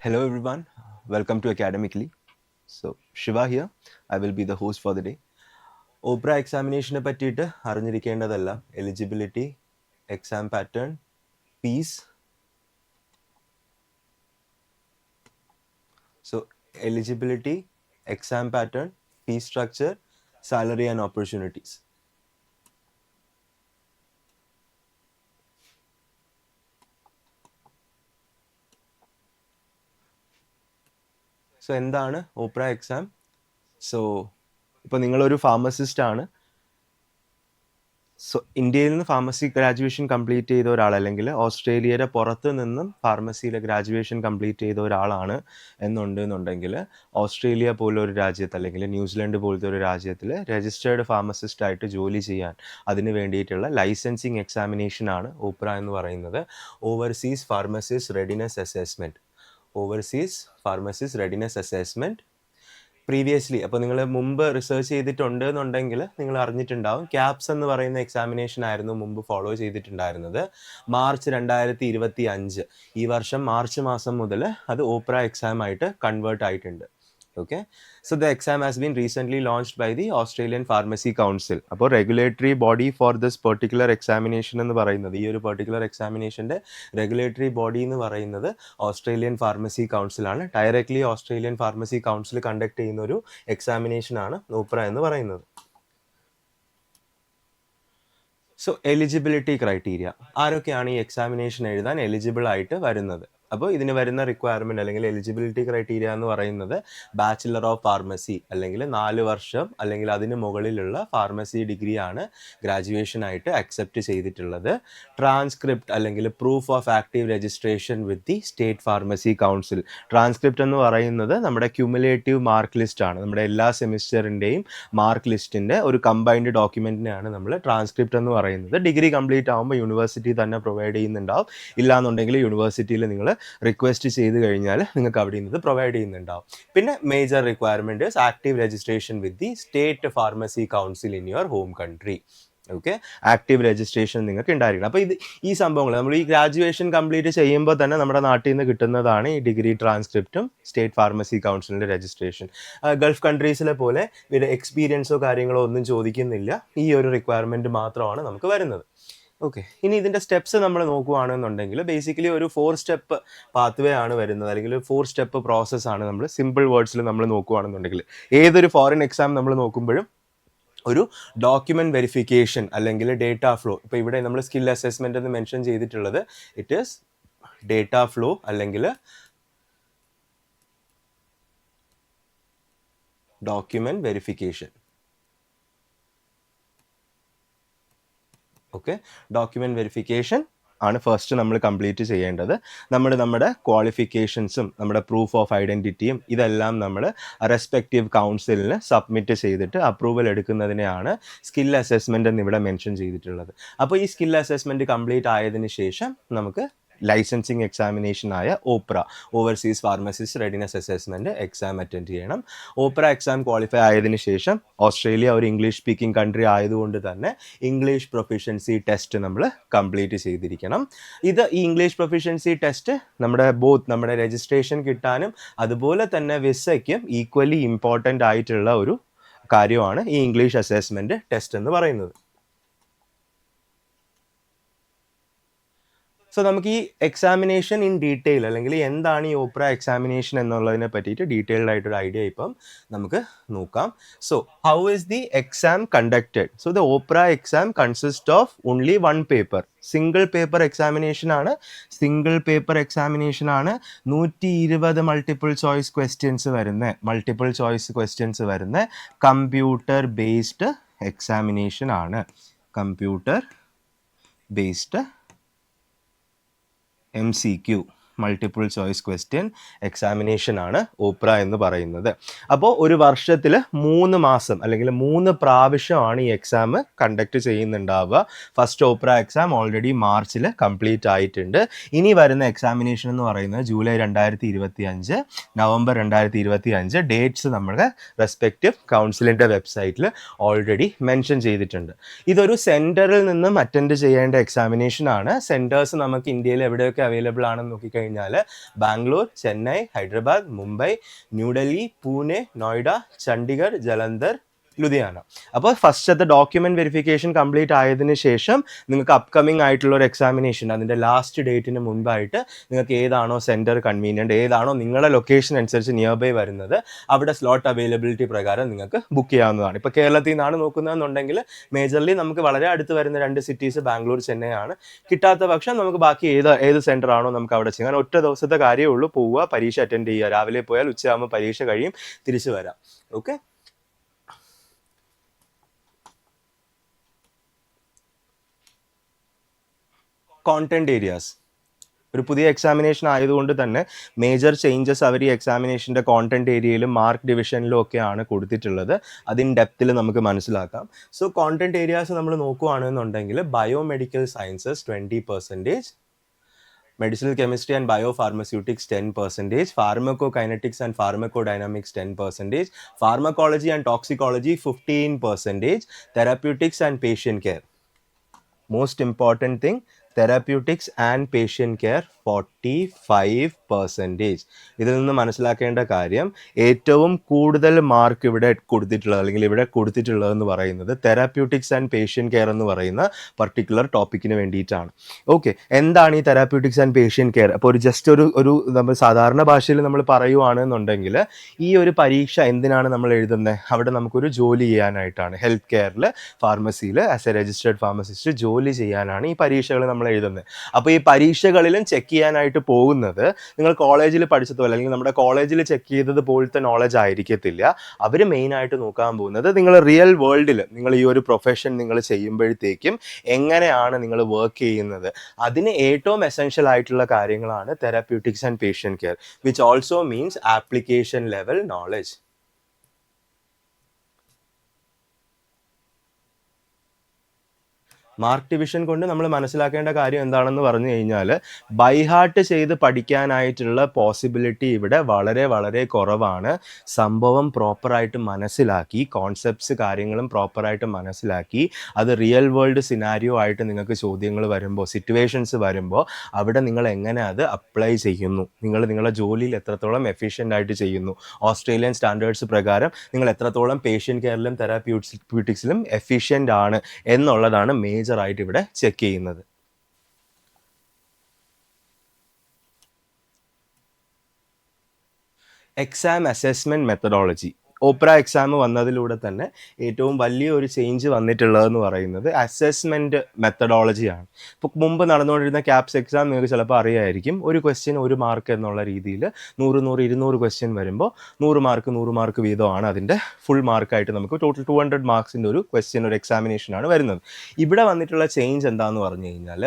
Hello, everyone. Welcome to Academically. So, Shiva here. I will be the host for the day. OPRA എക്സാമിനേഷനെ പറ്റിയിട്ട് അറിഞ്ഞിരിക്കേണ്ടതല്ല eligibility exam pattern fees so eligibility exam pattern fees structure salary and opportunities so എന്താണ് OPRA exam so ഇപ്പോൾ നിങ്ങളൊരു pharmacist ആണ്. So ഇന്ത്യയിൽ നിന്ന് pharmacy graduation complete ചെയ്ത ഒരാൾ അല്ലെങ്കിൽ ഓസ്ട്രേലിയയുടെ പുറത്ത് നിന്നും ഫാർമസിയിലെ ഗ്രാജുവേഷൻ കംപ്ലീറ്റ് ചെയ്ത ഒരാളാണ് എന്നുണ്ടെന്നുണ്ടെങ്കിൽ ഓസ്ട്രേലിയ പോലെ ഒരു രാജ്യത്ത് അല്ലെങ്കിൽ ന്യൂസിലൻഡ് പോലത്തെ ഒരു രാജ്യത്തിൽ രജിസ്റ്റേർഡ് ഫാർമസിസ്റ്റ് ആയിട്ട് ജോലി ചെയ്യാൻ അതിന് വേണ്ടിയിട്ടുള്ള ലൈസൻസിങ് എക്സാമിനേഷൻ ആണ് ഓപ്ര എന്ന് പറയുന്നത്. Overseas pharmacist readiness assessment overseas pharmacist readiness assessment previously അപ്പോൾ നിങ്ങൾ മുമ്പ് റിസർച്ച് ചെയ്തിട്ടുണ്ട് എന്നുണ്ടെങ്കിൽ നിങ്ങൾ അറിഞ്ഞിട്ടുണ്ടാവും. ക്യാപ്സ് എന്ന് പറയുന്ന എക്സാമിനേഷൻ ആയിരുന്നു മുമ്പ് ഫോളോ ചെയ്തിട്ടുണ്ടായിരുന്നത്. മാർച്ച് രണ്ടായിരത്തി ഇരുപത്തി അഞ്ച് ഈ വർഷം മാർച്ച് മാസം മുതൽ അത് ഓപ്ര എക്സാം ആയിട്ട് കൺവേർട്ട് ആയിട്ടുണ്ട്. Okay so the exam has been recently launched by the Australian Pharmacy Council അപ്പോൾ regulatory body for this particular examination എന്ന് പറയുന്നത് ഈ ഒരു പെർട്ടിക്കുലർ എക്സാമിനേഷന്റെ റെഗുലേറ്ററി ബോഡി എന്ന് പറയുന്നത് Australian Pharmacy കൗൺസിലാണ് directly Australian Pharmacy Council conduct ചെയ്യുന്ന ഒരു എക്സാമിനേഷനാണ് നൂപ്ര എന്ന് പറയുന്നത്. സോ എലിജിബിലിറ്റി ക്രൈറ്റീരിയ ആരൊക്കെയാണ് ഈ എക്സാമിനേഷൻ എഴുതാൻ എലിജിബിൾ ആയിട്ട് വരുന്നത്? അപ്പോൾ ഇതിന് വരുന്ന റിക്വയർമെന്റ് അല്ലെങ്കിൽ എലിജിബിലിറ്റി ക്രൈറ്റീരിയ എന്ന് പറയുന്നത് ബാച്ചിലർ ഓഫ് ഫാർമസി അല്ലെങ്കിൽ നാല് വർഷം അല്ലെങ്കിൽ അതിന് മുകളിലുള്ള ഫാർമസി ഡിഗ്രിയാണ് ഗ്രാജുവേഷൻ ആയിട്ട് അക്സെപ്റ്റ് ചെയ്തിട്ടുള്ളത്. ട്രാൻസ്ക്രിപ്റ്റ് അല്ലെങ്കിൽ proof of active registration with the state pharmacy council transcript എന്ന് പറയുന്നത് നമ്മുടെ ക്യുമുലേറ്റീവ് മാർക്ക് ലിസ്റ്റ് ആണ്. നമ്മുടെ എല്ലാ സെമിസ്റ്ററിന്റെയും മാർക്ക് ലിസ്റ്റിന്റെ ഒരു കമ്പൈൻഡ് ഡോക്യുമെന്റിനെയാണ് നമ്മൾ ട്രാൻസ്ക്രിപ്റ്റ് എന്ന് പറയുന്നത്. ഡിഗ്രി കംപ്ലീറ്റ് ആകുമ്പോൾ യൂണിവേഴ്സിറ്റി തന്നെ പ്രൊവൈഡ് ചെയ്യുന്നുണ്ടാവും. ഇല്ലാന്നുണ്ടെങ്കിൽ യൂണിവേഴ്സിറ്റിയിൽ നിങ്ങൾ റിക്വസ്റ്റ് ചെയ്ത് കഴിഞ്ഞാൽ നിങ്ങൾക്ക് അവിടെ നിന്ന് പ്രൊവൈഡ് ചെയ്യുന്നുണ്ടാവും. പിന്നെ major requirement active registration with the state pharmacy council in your home country okay active registration നിങ്ങൾക്ക് ഉണ്ടായിരിക്കണം. അപ്പോൾ ഇത് ഈ സംഭവങ്ങൾ നമ്മൾ ഈ ഗ്രാജുവേഷൻ കംപ്ലീറ്റ് ചെയ്യുമ്പോൾ തന്നെ നമ്മുടെ നാട്ടിൽ നിന്ന് കിട്ടുന്നതാണ് ഈ ഡിഗ്രി ട്രാൻസ്ക്രിപ്റ്റും സ്റ്റേറ്റ് ഫാർമസി കൗൺസിലിന്റെ രജിസ്ട്രേഷൻ ഗൾഫ് കൺട്രീസിലെ പോലെ ഇവിടെ എക്സ്പീരിയൻസോ കാര്യങ്ങളോ ഒന്നും ചോദിക്കുന്നില്ല. ഈ ഒരു റിക്വയർമെന്റ് മാത്രമാണ് നമുക്ക് വരുന്നത്. ഓക്കെ ഇനി ഇതിന്റെ സ്റ്റെപ്സ് നമ്മൾ നോക്കുകയാണെന്നുണ്ടെങ്കിൽ ബേസിക്കലി ഒരു ഫോർ സ്റ്റെപ്പ് പാത്വേ ആണ് വരുന്നത്. അല്ലെങ്കിൽ ഫോർ സ്റ്റെപ്പ് പ്രോസസ്സാണ് നമ്മൾ സിമ്പിൾ വേർഡ്സിൽ നമ്മൾ നോക്കുകയാണെന്നുണ്ടെങ്കിൽ ഏതൊരു ഫോറിൻ എക്സാം നമ്മൾ നോക്കുമ്പോഴും ഒരു ഡോക്യുമെന്റ് വെരിഫിക്കേഷൻ അല്ലെങ്കിൽ ഡേറ്റ ഫ്ലോ ഇപ്പോൾ ഇവിടെ നമ്മൾ സ്കിൽ അസസ്മെന്റ് എന്ന് മെൻഷൻ ചെയ്തിട്ടുള്ളത് ഇറ്റ് ഈസ് ഡേറ്റ ഫ്ലോ അല്ലെങ്കിൽ document verification okay document verification ആണ് ഫസ്റ്റ് നമ്മൾ കംപ്ലീറ്റ് ചെയ്യേണ്ടത്. നമ്മൾ നമ്മുടെ ക്വാളിഫിക്കേഷൻസും നമ്മുടെ പ്രൂഫ് ഓഫ് ഐഡന്റിറ്റിയും ഇതെല്ലാം നമ്മൾ റെസ്പെക്റ്റീവ് കൗൺസിലിന് സബ്മിറ്റ് ചെയ്തിട്ട് അപ്രൂവൽ എടുക്കുന്നതിനെയാണ് സ്കിൽ അസസ്മെന്റ് എന്ന് ഇവിടെ മെൻഷൻ ചെയ്തിട്ടുള്ളത്. അപ്പോൾ ഈ സ്കിൽ അസസ്മെന്റ് കംപ്ലീറ്റ് ആയതിനു ശേഷം നമുക്ക് licensing എക്സാമിനേഷനായ OPRA overseas pharmacist readiness assessment exam attend ചെയ്യണം. ഓപ്ര എക്സാം ക്വാളിഫൈ ആയതിനു ശേഷം ഓസ്ട്രേലിയ ഒരു ഇംഗ്ലീഷ് സ്പീക്കിംഗ് കൺട്രി ആയതുകൊണ്ട് തന്നെ ഇംഗ്ലീഷ് പ്രൊഫിഷ്യൻസി ടെസ്റ്റ് നമ്മൾ കംപ്ലീറ്റ് ചെയ്തിരിക്കണം. ഇത് ഈ ഇംഗ്ലീഷ് പ്രൊഫിഷ്യൻസി ടെസ്റ്റ് നമ്മുടെ ബോത്ത് നമ്മുടെ രജിസ്ട്രേഷൻ കിട്ടാനും അതുപോലെ തന്നെ വിസയ്ക്കും ഈക്വലി ഇമ്പോർട്ടന്റ് ആയിട്ടുള്ള ഒരു കാര്യമാണ് ഈ ഇംഗ്ലീഷ് അസസ്മെന്റ് ടെസ്റ്റ് എന്ന് പറയുന്നത്. സോ നമുക്ക് ഈ എക്സാമിനേഷൻ ഇൻ ഡീറ്റെയിൽ അല്ലെങ്കിൽ എന്താണ് ഈ ഓപ്ര എക്സാമിനേഷൻ എന്നുള്ളതിനെ പറ്റിയിട്ട് ഡീറ്റെയിൽഡ് ആയിട്ടൊരു ഐഡിയ ഇപ്പം നമുക്ക് നോക്കാം. So how is the exam conducted so the OPRA exam consist of only one paper single paper examination ആണ്. സിംഗിൾ പേപ്പർ എക്സാമിനേഷൻ ആണ്. നൂറ്റി ഇരുപത് മൾട്ടിപ്പിൾ ചോയ്സ് ക്വസ്റ്റ്യൻസ് വരുന്ന. മൾട്ടിപ്പിൾ ചോയ്സ് ക്വസ്റ്റ്യൻസ് വരുന്ന. കമ്പ്യൂട്ടർ ബേസ്ഡ് എക്സാമിനേഷൻ ആണ്. Computer based M C Q multiple choice question examination ആണ് OPRA എന്ന് പറയുന്നത്. അപ്പോൾ ഒരു വർഷത്തിൽ മൂന്ന് മാസം അല്ലെങ്കിൽ മൂന്ന് പ്രാവശ്യമാണ് ഈ എക്സാം കണ്ടക്ട് ചെയ്യുന്നുണ്ടാവുക. ഫസ്റ്റ് ഓപ്ര എക്സാം ഓൾറെഡി മാർച്ചിൽ കംപ്ലീറ്റ് ആയിട്ടുണ്ട്. ഇനി വരുന്ന എക്സാമിനേഷൻ എന്ന് പറയുന്നത് ജൂലൈ രണ്ടായിരത്തി ഇരുപത്തി അഞ്ച് നവംബർ രണ്ടായിരത്തി ഇരുപത്തി അഞ്ച് ഡേറ്റ്സ് നമ്മുടെ റെസ്പെക്റ്റീവ് കൗൺസിലിന്റെ വെബ്സൈറ്റിൽ ഓൾറെഡി മെൻഷൻ ചെയ്തിട്ടുണ്ട്. ഇതൊരു സെന്ററിൽ നിന്നും അറ്റൻഡ് ചെയ്യേണ്ട എക്സാമിനേഷൻ ആണ്. സെന്റേഴ്സ് നമുക്ക് ഇന്ത്യയിൽ എവിടെയൊക്കെ അവൈലബിൾ ആണെന്ന് നോക്കിക്കഴിഞ്ഞാൽ കഴിഞ്ഞാൽ ബാംഗ്ലൂർ ചെന്നൈ ഹൈദരാബാദ് മുംബൈ ന്യൂഡൽഹി പൂനെ നോയിഡ ചണ്ഡീഗഡ് ജലന്ധർ ലുധിയാന. അപ്പോൾ ഫസ്റ്റത്തെ ഡോക്യുമെന്റ് വെരിഫിക്കേഷൻ കംപ്ലീറ്റ് ആയതിനു ശേഷം നിങ്ങൾക്ക് അപ്കമിംഗ് ആയിട്ടുള്ള ഒരു എക്സാമിനേഷൻ അതിന്റെ ലാസ്റ്റ് ഡേറ്റിന് മുൻപായിട്ട് നിങ്ങൾക്ക് ഏതാണോ സെന്റർ കൺവീനിയന്റ് ഏതാണോ നിങ്ങളുടെ ലൊക്കേഷൻ അനുസരിച്ച് നിയർ ബൈ വരുന്നത് അവിടെ സ്ലോട്ട് അവൈലബിലിറ്റി പ്രകാരം നിങ്ങൾക്ക് ബുക്ക് ചെയ്യാവുന്നതാണ്. ഇപ്പോൾ കേരളത്തിൽ നിന്നാണ് നോക്കുന്നതെന്നുണ്ടെങ്കിൽ മേജർലി നമുക്ക് വളരെ അടുത്ത് വരുന്ന രണ്ട് സിറ്റീസ് ബാംഗ്ലൂർ ചെന്നൈ ആണ് കിട്ടാത്ത പക്ഷം നമുക്ക് ബാക്കി ഏത് ഏത് സെന്റർ ആണോ നമുക്ക് അവിടെ ചെയ്യാൻ ഒറ്റ ദിവസത്തെ കാര്യമേ ഉള്ളൂ. പോവുക പരീക്ഷ അറ്റൻഡ് ചെയ്യുക. രാവിലെ പോയാൽ ഉച്ചയാകുമ്പോൾ പരീക്ഷ കഴിയും തിരിച്ചു വരാം. ഓക്കെ കോണ്ടന്റ് ഏരിയാസ് ഒരു പുതിയ എക്സാമിനേഷൻ ആയതുകൊണ്ട് തന്നെ മേജർ ചേഞ്ചസ് അവർ ഈ എക്സാമിനേഷന്റെ കോണ്ടന്റ് ഏരിയയിലും മാർക്ക് ഡിവിഷനിലും ഒക്കെയാണ് കൊടുത്തിട്ടുള്ളത്. അതിൻ ഡെപ്തിൽ നമുക്ക് മനസ്സിലാക്കാം. സോ കോണ്ടന്റ് ഏരിയാസ് നമ്മൾ നോക്കുകയാണെന്നുണ്ടെങ്കിൽ biomedical sciences twenty percentage medicinal chemistry and biopharmaceutics ten percentage pharmacokinetics and pharmacodynamics ten percentage pharmacology and toxicology fifteen percentage therapeutics and patient care most important thing therapeutics and patient care forty five percentage ഇതിൽ നിന്ന് മനസ്സിലാക്കേണ്ട കാര്യം ഏറ്റവും കൂടുതൽ mark ഇവിടെ കൊടുത്തിട്ടുള്ളത് അല്ലെങ്കിൽ ഇവിടെ കൊടുത്തിട്ടുള്ളതെന്ന് പറയുന്നത് തെറാപ്യൂട്ടിക്സ് ആൻഡ് പേഷ്യൻ കെയർ എന്ന് പറയുന്ന പർട്ടിക്കുലർ ടോപ്പിക്കിന് വേണ്ടിയിട്ടാണ്. ഓക്കെ എന്താണ് ഈ തെറാപ്യൂട്ടിക്സ് ആൻഡ് പേഷ്യൻ കെയർ അപ്പോൾ ഒരു ജസ്റ്റ് ഒരു ഒരു നമ്മൾ സാധാരണ ഭാഷയിൽ നമ്മൾ പറയുവാണെന്നുണ്ടെങ്കിൽ ഈ ഒരു പരീക്ഷ എന്തിനാണ് നമ്മൾ എഴുതുന്നത് അവിടെ നമുക്കൊരു ജോലി ചെയ്യാനായിട്ടാണ്. ഹെൽത്ത് കെയറിൽ ഫാർമസിയിൽ ആസ് എ രജിസ്റ്റേർഡ് ഫാർമസിസ്റ്റ് ജോലി ചെയ്യാനാണ് ഈ പരീക്ഷകൾ നമ്മൾ എഴുതുന്നത് അപ്പോൾ ഈ പരീക്ഷകളിലും ചെക്ക് ചെയ്യാനായിട്ട് പോകുന്നത് നിങ്ങൾ കോളേജിൽ പഠിച്ചതുപോലെ അല്ലെങ്കിൽ നമ്മുടെ കോളേജിൽ ചെക്ക് ചെയ്തത് പോലത്തെ നോളജ് ആയിരിക്കത്തില്ല. അവർ മെയിനായിട്ട് നോക്കാൻ പോകുന്നത് നിങ്ങൾ റിയൽ വേൾഡിൽ നിങ്ങൾ ഈ ഒരു പ്രൊഫഷൻ നിങ്ങൾ ചെയ്യുമ്പോഴത്തേക്കും എങ്ങനെയാണ് നിങ്ങൾ വർക്ക് ചെയ്യുന്നത്. അതിന് ഏറ്റവും എസെൻഷ്യൽ ആയിട്ടുള്ള കാര്യങ്ങളാണ് therapeutics and patient care which also means application level knowledge mark division കൊണ്ട് നമ്മൾ മനസ്സിലാക്കേണ്ട കാര്യം എന്താണെന്ന് പറഞ്ഞു കഴിഞ്ഞാൽ ബൈഹാർട്ട് ചെയ്ത് പഠിക്കാനായിട്ടുള്ള പോസിബിലിറ്റി ഇവിടെ വളരെ വളരെ കുറവാണ്. സംഭവം പ്രോപ്പറായിട്ട് മനസ്സിലാക്കി കോൺസെപ്റ്റ്സ് കാര്യങ്ങളും പ്രോപ്പറായിട്ട് മനസ്സിലാക്കി അത് റിയൽ വേൾഡ് സിനാരിയോ ആയിട്ട് നിങ്ങൾക്ക് ചോദ്യങ്ങൾ വരുമ്പോൾ സിറ്റുവേഷൻസ് വരുമ്പോൾ അവിടെ നിങ്ങൾ എങ്ങനെ അത് അപ്ലൈ ചെയ്യുന്നു? നിങ്ങൾ നിങ്ങളുടെ ജോലിയിൽ എത്രത്തോളം എഫിഷ്യന്റ് ആയിട്ട് ചെയ്യുന്നു? ഓസ്ട്രേലിയൻ സ്റ്റാൻഡേർഡ്സ് പ്രകാരം നിങ്ങൾ എത്രത്തോളം പേഷ്യൻ കെയറിലും തെറാപ്യൂട്ടിക്സിലും എഫിഷ്യന്റ് ആണ് എന്നുള്ളതാണ് മേജർ ആയിട്ട് ഇവിടെ ചെക്ക് ചെയ്യുന്നത്. Exam assessment methodology OPRA exam വന്നതിലൂടെ തന്നെ ഏറ്റവും വലിയൊരു ചേഞ്ച് വന്നിട്ടുള്ളതെന്ന് പറയുന്നത് അസസ്മെന്റ് മെത്തഡോളജിയാണ് ഇപ്പോൾ മുമ്പ് നടന്നുകൊണ്ടിരുന്ന ക്യാപ്സ് എക്സാം നിങ്ങൾക്ക് ചിലപ്പോൾ അറിയായിരിക്കും. ഒരു ക്വസ്റ്റ്യൻ ഒരു മാർക്ക് എന്നുള്ള രീതിയിൽ നൂറ് നൂറ് ഇരുന്നൂറ് ക്വസ്റ്റ്യൻ വരുമ്പോൾ നൂറ് മാർക്ക് നൂറ് മാർക്ക് വീതമാണ് അതിന്റെ ഫുൾ മാർക്കായിട്ട് നമുക്ക് ടോട്ടൽ ടു ഹൺഡ്രഡ് മാർക്സിന്റെ ഒരു ക്വസ്റ്റ്യൻ ഒരു എക്സാമിനേഷനാണ് വരുന്നത്. ഇവിടെ വന്നിട്ടുള്ള ചേഞ്ച് എന്താണെന്ന് പറഞ്ഞു കഴിഞ്ഞാൽ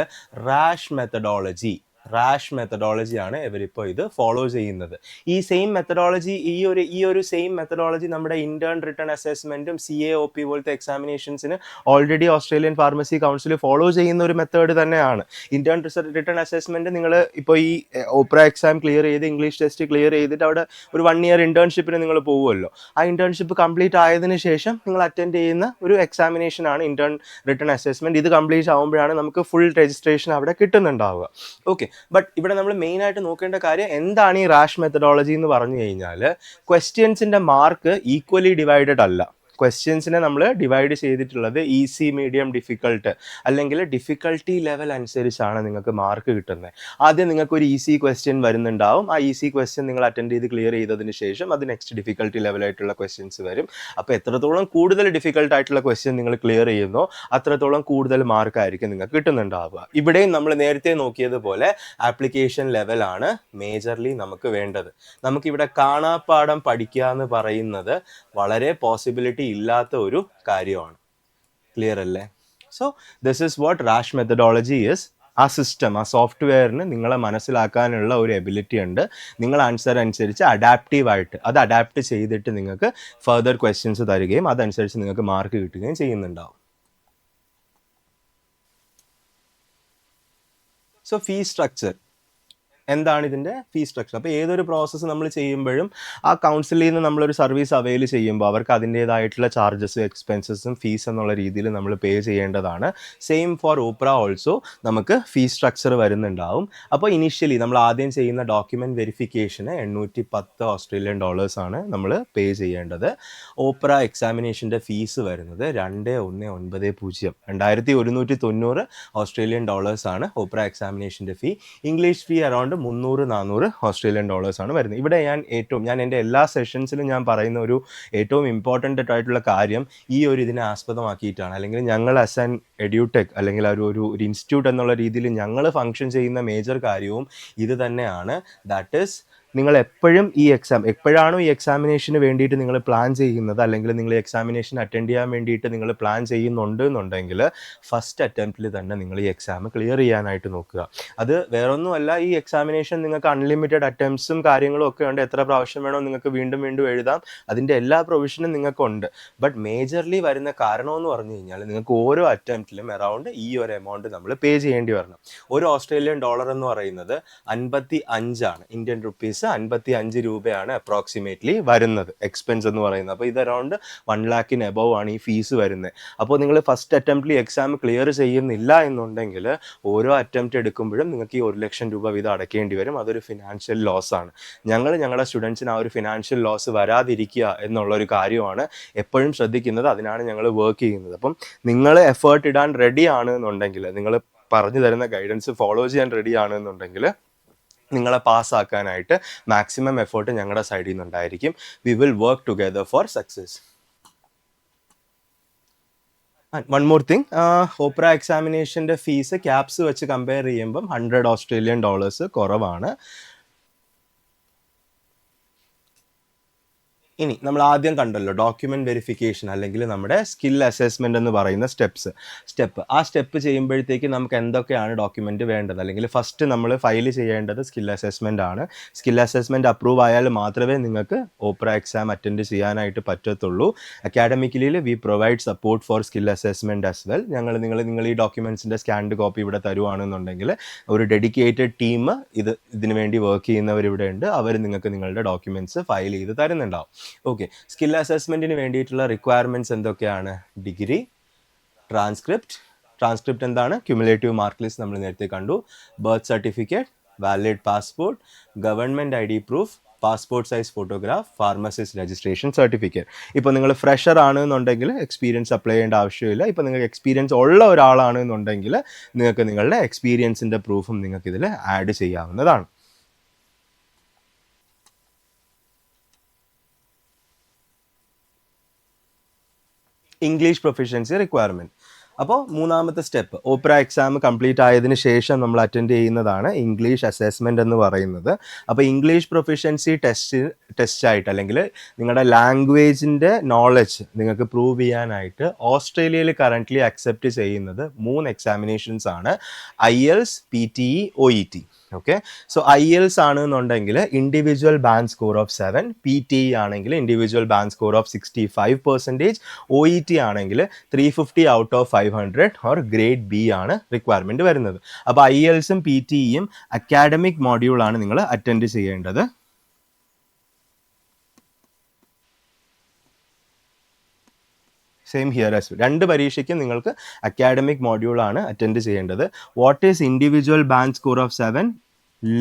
റാഷ് മെത്തഡോളജി റാഷ് മെത്തഡോളജിയാണ് ഇവരിപ്പോൾ ഇത് ഫോളോ ചെയ്യുന്നത്. ഈ സെയിം മെത്തഡോളജി ഈ ഒരു ഈ ഒരു സെയിം മെത്തഡോളജി നമ്മുടെ ഇന്റേൺ റിട്ടേൺ അസസ്മെന്റും സി എ ഒ പി പോലത്തെ എക്സാമിനേഷൻസിന് already Australian Pharmacy Council follow ചെയ്യുന്ന ഒരു മെത്തേഡ് തന്നെയാണ്. ഇന്റേൺ റിട്ടേൺ അസസ്മെന്റ് നിങ്ങൾ ഇപ്പോൾ ഈ ഓപ്ര എക്സാം ക്ലിയർ ചെയ്ത് ഇംഗ്ലീഷ് ടെസ്റ്റ് ക്ലിയർ ചെയ്തിട്ട് അവിടെ ഒരു വൺ ഇയർ ഇന്റേൺഷിപ്പിന് നിങ്ങൾ പോകുമല്ലോ ആ ഇന്റേൺഷിപ്പ് കംപ്ലീറ്റ് ആയതിനു ശേഷം നിങ്ങൾ അറ്റൻഡ് ചെയ്യുന്ന ഒരു എക്സാമിനേഷൻ ആണ് ഇന്റേൺ റിട്ടേൺ അസസ്മെന്റ് ഇത് കംപ്ലീറ്റ് ആകുമ്പോഴാണ് നമുക്ക് ഫുൾ രജിസ്ട്രേഷൻ അവിടെ കിട്ടുന്നുണ്ടാവുക. ഓക്കെ ബട്ട് ഇവിടെ നമ്മൾ മെയിൻ ആയിട്ട് നോക്കേണ്ട കാര്യം എന്താണ് ഈ റാഷ് മെത്തഡോളജി എന്ന് പറഞ്ഞു കഴിഞ്ഞാൽ ക്വസ്റ്റ്യൻസിന്റെ മാർക്ക് ഈക്വലി ഡിവൈഡഡ് അല്ല. ക്വസ്റ്റ്യൻസിനെ നമ്മൾ ഡിവൈഡ് ചെയ്തിട്ടുള്ളത് ഈസി മീഡിയം ഡിഫിക്കൾട്ട് അല്ലെങ്കിൽ ഡിഫിക്കൽട്ടി ലെവൽ അനുസരിച്ചാണ് നിങ്ങൾക്ക് മാർക്ക് കിട്ടുന്നത്. ആദ്യം നിങ്ങൾക്ക് ഒരു ഈസി ക്വസ്റ്റ്യൻ വരുന്നുണ്ടാവും. ആ ഈസി ക്വസ്റ്റ്യൻ നിങ്ങൾ അറ്റൻഡ് ചെയ്ത് ക്ലിയർ ചെയ്തതിന് ശേഷം അത് നെക്സ്റ്റ് ഡിഫിക്കൽട്ടി ലെവലായിട്ടുള്ള ക്വസ്റ്റ്യൻസ് വരും. അപ്പോൾ എത്രത്തോളം കൂടുതൽ ഡിഫിക്കൽട്ട് ആയിട്ടുള്ള ക്വസ്റ്റ്യൻ നിങ്ങൾ ക്ലിയർ ചെയ്യുന്നോ അത്രത്തോളം കൂടുതൽ മാർക്ക് ആയിരിക്കും നിങ്ങൾക്ക് കിട്ടുന്നുണ്ടാവുക. ഇവിടെയും നമ്മൾ നേരത്തെ നോക്കിയതുപോലെ ആപ്ലിക്കേഷൻ ലെവലാണ് മേജർലി നമുക്ക് വേണ്ടത്. നമുക്കിവിടെ കാണാപ്പാടം പഠിക്കുക എന്ന് പറയുന്നത് വളരെ പോസിബിലിറ്റി ഇല്ലാത്ത ഒരു കാര്യമാണ്. ക്ലിയർ അല്ലേ? So this is what Rasch methodology is ആ സിസ്റ്റം ആ സോഫ്റ്റ്വെയറിന് നിങ്ങളെ മനസ്സിലാക്കാനുള്ള ഒരു എബിലിറ്റി ഉണ്ട്. നിങ്ങൾ ആൻസർ അനുസരിച്ച് അഡാപ്റ്റീവായിട്ട് അത് അഡാപ്റ്റ് ചെയ്തിട്ട് നിങ്ങൾക്ക് ഫർദർ ക്വസ്റ്റ്യൻസ് തരികയും അതനുസരിച്ച് നിങ്ങൾക്ക് മാർക്ക് കിട്ടുകയും ചെയ്യുന്നുണ്ടാവും. സോ ഫീ സ്ട്രക്ചർ എന്താണ് ഇതിന്റെ ഫീ സ്ട്രക്ചർ അപ്പോൾ ഏതൊരു പ്രോസസ്സ് നമ്മൾ ചെയ്യുമ്പോഴും ആ കൗൺസിലിൽ നിന്ന് നമ്മളൊരു സർവീസ് അവൈൽ ചെയ്യുമ്പോൾ അവർക്ക് അതിന്റേതായിട്ടുള്ള ചാർജസ് എക്സ്പെൻസസും ഫീസ് എന്നുള്ള രീതിയിൽ നമ്മൾ പേ ചെയ്യേണ്ടതാണ്. സെയിം ഫോർ ഓപ്ര ഓൾസോ നമുക്ക് ഫീ സ്ട്രക്ചർ വരുന്നുണ്ടാവും. അപ്പോൾ ഇനീഷ്യലി നമ്മൾ ആദ്യം ചെയ്യുന്ന ഡോക്യുമെന്റ് വെരിഫിക്കേഷന് എണ്ണൂറ്റി പത്ത് ഓസ്ട്രേലിയൻ ഡോളേഴ്സാണ് നമ്മൾ പേ ചെയ്യേണ്ടത്. ഓപ്ര എക്സാമിനേഷന്റെ ഫീസ് വരുന്നത് രണ്ട് ഒന്ന് ഒൻപത് പൂജ്യം. രണ്ടായിരത്തി ഒരുന്നൂറ്റി തൊണ്ണൂറ് ഓസ്ട്രേലിയൻ ഡോളേഴ്സാണ് ഓപ്ര എക്സാമിനേഷന്റെ ഫീ ഇംഗ്ലീഷ് ഫീ അറൗണ്ട് മുന്നൂറ് നാനൂറ് ഓസ്ട്രേലിയൻ ഡോളേഴ്സാണ് വരുന്നത്. ഇവിടെ ഞാൻ ഏറ്റവും ഞാൻ എന്റെ എല്ലാ സെഷൻസിലും ഞാൻ പറയുന്ന ഒരു ഏറ്റവും ഇമ്പോർട്ടന്റ് ആയിട്ടുള്ള കാര്യം ഈ ഒരു ഇതിനെ ആസ്പദമാക്കിയിട്ടാണ്. അല്ലെങ്കിൽ ഞങ്ങൾ ആസ് ആൻ എഡ്യൂടെക് അല്ലെങ്കിൽ ഒരു ഒരു ഒരു ഇൻസ്റ്റിറ്റ്യൂട്ട് എന്നുള്ള രീതിയിൽ ഞങ്ങൾ ഫങ്ഷൻ ചെയ്യുന്ന മേജർ കാര്യവും ഇത് തന്നെയാണ്. ദാറ്റ് ഈസ് നിങ്ങൾ എപ്പോഴും ഈ എക്സാം എപ്പോഴാണോ ഈ എക്സാമിനേഷന് വേണ്ടിയിട്ട് നിങ്ങൾ പ്ലാൻ ചെയ്യുന്നത്? അല്ലെങ്കിൽ നിങ്ങൾ എക്സാമിനേഷൻ അറ്റൻഡ് ചെയ്യാൻ വേണ്ടിയിട്ട് നിങ്ങൾ പ്ലാൻ ചെയ്യുന്നുണ്ട് എന്നുണ്ടെങ്കിൽ ഫസ്റ്റ് അറ്റംപ്റ്റിൽ തന്നെ നിങ്ങൾ ഈ എക്സാം ക്ലിയർ ചെയ്യാനായിട്ട് നോക്കുക. അത് വേറൊന്നുമല്ല ഈ എക്സാമിനേഷൻ നിങ്ങൾക്ക് അൺലിമിറ്റഡ് അറ്റംപ്റ്റ്സും കാര്യങ്ങളും ഒക്കെ ഉണ്ട്. എത്ര പ്രാവശ്യം വേണോ നിങ്ങൾക്ക് വീണ്ടും വീണ്ടും എഴുതാം. അതിന്റെ എല്ലാ പ്രൊവിഷനും നിങ്ങൾക്കുണ്ട്. ബട്ട് മേജർലി വരുന്ന കാരണം എന്ന് പറഞ്ഞു കഴിഞ്ഞാൽ നിങ്ങൾക്ക് ഓരോ അറ്റംപ്റ്റിലും അറൗണ്ട് ഈ ഒരു എമൗണ്ട് നമ്മൾ പേ ചെയ്യേണ്ടി വരണം. ഒരു ഓസ്ട്രേലിയൻ ഡോളർ എന്ന് പറയുന്നത് അൻപത്തി അഞ്ചാണ് ഇന്ത്യൻ റുപ്പീസ് അൻപത്തി അഞ്ച് രൂപയാണ് അപ്രോക്സിമേറ്റ്ലി വരുന്നത് എക്സ്പെൻസ് എന്ന് പറയുന്നത്. അപ്പോൾ ഇത് അറൗണ്ട് വൺ ലാക്കിന് എബവ് ആണ് ഈ ഫീസ് വരുന്നത് അപ്പോൾ നിങ്ങൾ ഫസ്റ്റ് അറ്റംപ്റ്റിൽ എക്സാം ക്ലിയർ ചെയ്യുന്നില്ല എന്നുണ്ടെങ്കിൽ ഓരോ അറ്റംപ്റ്റ് എടുക്കുമ്പോഴും നിങ്ങൾക്ക് ഈ ഒരു ലക്ഷം രൂപ വീതം അടയ്ക്കേണ്ടി വരും. അതൊരു ഫിനാൻഷ്യൽ ലോസ് ആണ്. ഞങ്ങൾ ഞങ്ങളുടെ സ്റ്റുഡൻസിന് ആ ഒരു ഫിനാൻഷ്യൽ ലോസ് വരാതിരിക്കുക എന്നുള്ളൊരു കാര്യമാണ് എപ്പോഴും ശ്രദ്ധിക്കുന്നത്. അതിനാണ് ഞങ്ങൾ വർക്ക് ചെയ്യുന്നത്. അപ്പം നിങ്ങൾ എഫേർട്ട് ഇടാൻ റെഡിയാണ് എന്നുണ്ടെങ്കിൽ നിങ്ങൾ പറഞ്ഞു തരുന്ന ഗൈഡൻസ് ഫോളോ ചെയ്യാൻ റെഡിയാണ് എന്നുണ്ടെങ്കിൽ നിങ്ങളെ പാസ്സാക്കാനായിട്ട് മാക്സിമം എഫേർട്ട് ഞങ്ങളുടെ സൈഡിൽ നിന്നുണ്ടായിരിക്കും we will work together for success one more thing OPRA എക്സാമിനേഷന്റെ fees caps വെച്ച് കമ്പയർ ചെയ്യുമ്പം ഹൺഡ്രഡ് ഓസ്ട്രേലിയൻ ഡോളേഴ്സ് കുറവാണ്. ഇനി നമ്മൾ ആദ്യം കണ്ടല്ലോ ഡോക്യുമെന്റ് വെരിഫിക്കേഷൻ അല്ലെങ്കിൽ നമ്മുടെ സ്കിൽ അസസ്മെന്റ് എന്ന് പറയുന്ന സ്റ്റെപ്സ് സ്റ്റെപ്പ് ആ സ്റ്റെപ്പ് ചെയ്യുമ്പോഴത്തേക്ക് നമുക്ക് എന്തൊക്കെയാണ് ഡോക്യുമെന്റ് വേണ്ടത്? അല്ലെങ്കിൽ ഫസ്റ്റ് നമ്മൾ ഫയൽ ചെയ്യേണ്ടത് സ്കിൽ അസസ്മെന്റ് ആണ്. സ്കിൽ അസസ്മെന്റ് അപ്രൂവ് ആയാൽ മാത്രമേ നിങ്ങൾക്ക് ഓപ്പറ എക്സാം അറ്റൻഡ് ചെയ്യാനായിട്ട് പറ്റത്തുള്ളൂ. അക്കാഡമിക്കലിയിൽ we provide support for skill assessment as well ഞങ്ങൾ നിങ്ങൾ നിങ്ങൾ ഈ ഡോക്യുമെന്റ്സിന്റെ സ്കാൻഡ് കോപ്പി ഇവിടെ തരുവാണെന്നുണ്ടെങ്കിൽ ഒരു ഡെഡിക്കേറ്റഡ് ടീം ഇത് ഇതിനുവേണ്ടി വർക്ക് ചെയ്യുന്നവർ ഇവിടെ ഉണ്ട് അവർ നിങ്ങൾക്ക് നിങ്ങളുടെ ഡോക്യുമെന്റ്സ് ഫയൽ ചെയ്ത് തരുന്നുണ്ടാവും. ഓക്കെ സ്കിൽ അസസ്മെന്റിന് വേണ്ടിയിട്ടുള്ള റിക്വയർമെന്റ്സ് എന്തൊക്കെയാണ്? ഡിഗ്രി ട്രാൻസ്ക്രിപ്റ്റ് ട്രാൻസ്ക്രിപ്റ്റ് എന്താണ്? ക്യുമുലേറ്റീവ് മാർക്ക് ലിസ്റ്റ് നമ്മൾ നേരത്തെ കണ്ടു. Birth certificate valid passport government I D proof passport size photograph pharmacist registration certificate ഇപ്പോൾ നിങ്ങൾ ഫ്രഷർ ആണ് എന്നുണ്ടെങ്കിൽ എക്സ്പീരിയൻസ് അപ്ലൈ ചെയ്യേണ്ട ആവശ്യമില്ല. ഇപ്പോൾ നിങ്ങൾക്ക് എക്സ്പീരിയൻസ് ഉള്ള ഒരാളാണ് എന്നുണ്ടെങ്കിൽ നിങ്ങൾക്ക് നിങ്ങളുടെ എക്സ്പീരിയൻസിന്റെ പ്രൂഫും നിങ്ങൾക്ക് ഇതിൽ ആഡ് ചെയ്യാവുന്നതാണ്. ഇംഗ്ലീഷ് പ്രൊഫിഷ്യൻസി റിക്വയർമെന്റ് അപ്പോൾ മൂന്നാമത്തെ സ്റ്റെപ്പ് ഓപ്പറ എക്സാം കംപ്ലീറ്റ് ആയതിനു ശേഷം നമ്മൾ അറ്റൻഡ് ചെയ്യുന്നതാണ് ഇംഗ്ലീഷ് അസസ്മെന്റ് എന്ന് പറയുന്നത്. അപ്പോൾ ഇംഗ്ലീഷ് പ്രൊഫിഷ്യൻസി ടെസ്റ്റ് ടെസ്റ്റ് ആയിട്ട് അല്ലെങ്കിൽ നിങ്ങളുടെ ലാംഗ്വേജിന്റെ നോളജ് നിങ്ങൾക്ക് പ്രൂവ് ചെയ്യാനായിട്ട് ഓസ്ട്രേലിയയിൽ കറന്റ്ലി അക്സെപ്റ്റ് ചെയ്യുന്നത് മൂന്ന് എക്സാമിനേഷൻസ് ആണ്. IELTS P T E O E T okay so IELTS ആണെന്നുണ്ടെങ്കിൽ individual band score of seven P T ആണെങ്കിൽ individual band score of sixty five percentage O E T ആണെങ്കിൽ three fifty out of five hundred or grade B ആണ് requirement വരുന്നത്. അപ്പോൾ ഐ എൽസും P T ഇയും academic മോഡ്യൂളാണ് നിങ്ങൾ അറ്റൻഡ് ചെയ്യേണ്ടത്. സെയിം ഹിയർ ആസ് രണ്ട് പരീക്ഷയ്ക്കും നിങ്ങൾക്ക് അക്കാഡമിക് മോഡ്യൂളാണ് അറ്റൻഡ് ചെയ്യേണ്ടത്. What is individual band score of seven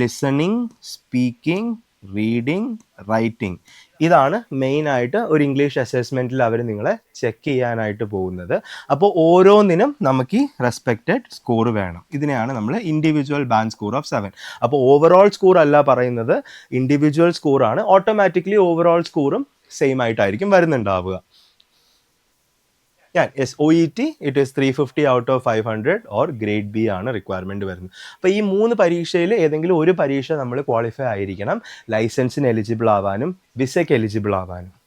listening speaking reading writing ഇതാണ് മെയിനായിട്ട് ഒരു ഇംഗ്ലീഷ് അസസ്മെന്റിൽ അവർ നിങ്ങളെ ചെക്ക് ചെയ്യാനായിട്ട് പോകുന്നത്. അപ്പോൾ ഓരോന്നിനും നമുക്ക് ഈ റെസ്പെക്റ്റഡ് സ്കോർ വേണം. ഇതിനെയാണ് നമ്മൾ individual band score of seven അപ്പോൾ ഓവറോൾ സ്കോർ അല്ല പറയുന്നത് ഇൻഡിവിജ്വൽ സ്കോറാണ് ഓട്ടോമാറ്റിക്കലി ഓവറോൾ സ്കോറും സെയിം ആയിട്ടായിരിക്കും വരുന്നുണ്ടാവുക. ഞാൻ S O E T it is three fifty out of five hundred or grade B ആണ് റിക്വയർമെന്റ് വരുന്നത്. അപ്പോൾ ഈ മൂന്ന് പരീക്ഷയിൽ ഏതെങ്കിലും ഒരു പരീക്ഷ നമ്മൾ ക്വാളിഫൈ ആയിരിക്കണം. ലൈസൻസിന് എലിജിബിൾ ആവാനും വിസയ്ക്ക് എലിജിബിൾ ആവാനും.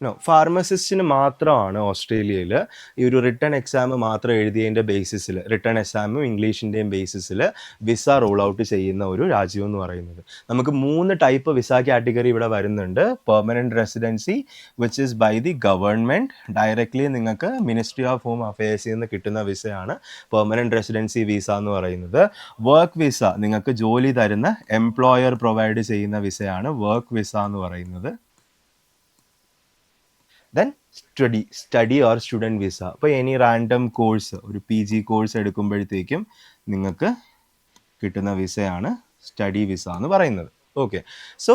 നോ ഫാർമസിസ്റ്റിന് മാത്രമാണ് ഓസ്ട്രേലിയയിൽ ഈ ഒരു റിട്ടേൺ എക്സാം മാത്രം എഴുതിയതിന്റെ ബേസിസിൽ റിട്ടേൺ എക്സാമും ഇംഗ്ലീഷിന്റെയും ബേസിസിൽ വിസ റോൾ ഔട്ട് ചെയ്യുന്ന ഒരു രാജ്യം എന്ന് പറയുന്നത്. നമുക്ക് മൂന്ന് ടൈപ്പ് വിസ കാറ്റഗറി ഇവിടെ വരുന്നുണ്ട്. Permanent residency which is by the government directly നിങ്ങൾക്ക് മിനിസ്ട്രി ഓഫ് ഹോം അഫയേഴ്സിൽ നിന്ന് കിട്ടുന്ന വിസയാണ് പെർമനന്റ് റെസിഡൻസി വിസ എന്ന് പറയുന്നത്. വർക്ക് വിസ നിങ്ങൾക്ക് ജോലി തരുന്ന എംപ്ലോയർ പ്രൊവൈഡ് ചെയ്യുന്ന വിസയാണ് വർക്ക് വിസ എന്ന് പറയുന്നത്. Then study study or student visa അപ്പോൾ എനി റാൻഡം കോഴ്സ് ഒരു പി ജി കോഴ്സ് എടുക്കുമ്പോഴത്തേക്കും നിങ്ങൾക്ക് കിട്ടുന്ന വിസയാണ് സ്റ്റഡി വിസ എന്ന് പറയുന്നത്. Okay so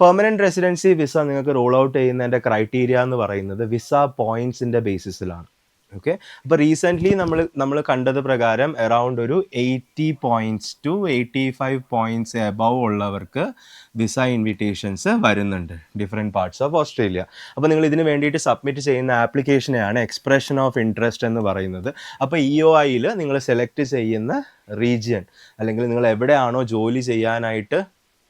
permanent residency visa നിങ്ങൾക്ക് റോൾ ഔട്ട് ചെയ്യുന്നതിന്റെ ക്രൈറ്റീരിയ എന്ന് പറയുന്നത് വിസ പോയിന്റ്സിന്റെ ബേസിസിലാണ് ഓക്കെ അപ്പോൾ റീസെന്റ്ലി നമ്മൾ നമ്മൾ കണ്ടത് പ്രകാരം അറൗണ്ട് ഒരു eighty points to eighty five points above ഉള്ളവർക്ക് വിസ ഇൻവിറ്റേഷൻസ് വരുന്നുണ്ട് ഡിഫറെന്റ് പാർട്സ് ഓഫ് ഓസ്ട്രേലിയ അപ്പോൾ നിങ്ങൾ ഇതിന് വേണ്ടിയിട്ട് സബ്മിറ്റ് ചെയ്യുന്ന ആപ്ലിക്കേഷനെയാണ് എക്സ്പ്രഷൻ ഓഫ് ഇൻട്രസ്റ്റ് എന്ന് പറയുന്നത്. അപ്പോൾ ഇ ഒ ഐയിൽ നിങ്ങൾ സെലക്ട് ചെയ്യുന്ന റീജിയൻ അല്ലെങ്കിൽ നിങ്ങൾ എവിടെയാണോ ജോലി ചെയ്യാനായിട്ട്